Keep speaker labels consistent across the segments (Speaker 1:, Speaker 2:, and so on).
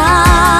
Speaker 1: 啊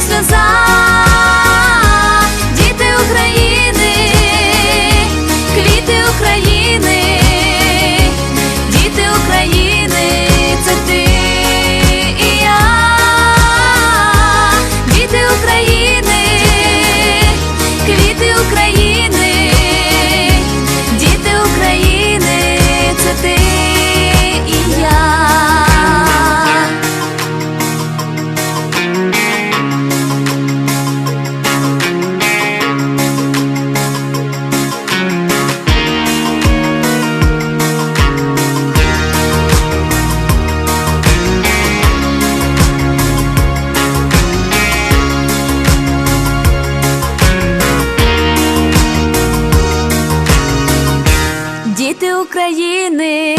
Speaker 1: як. України.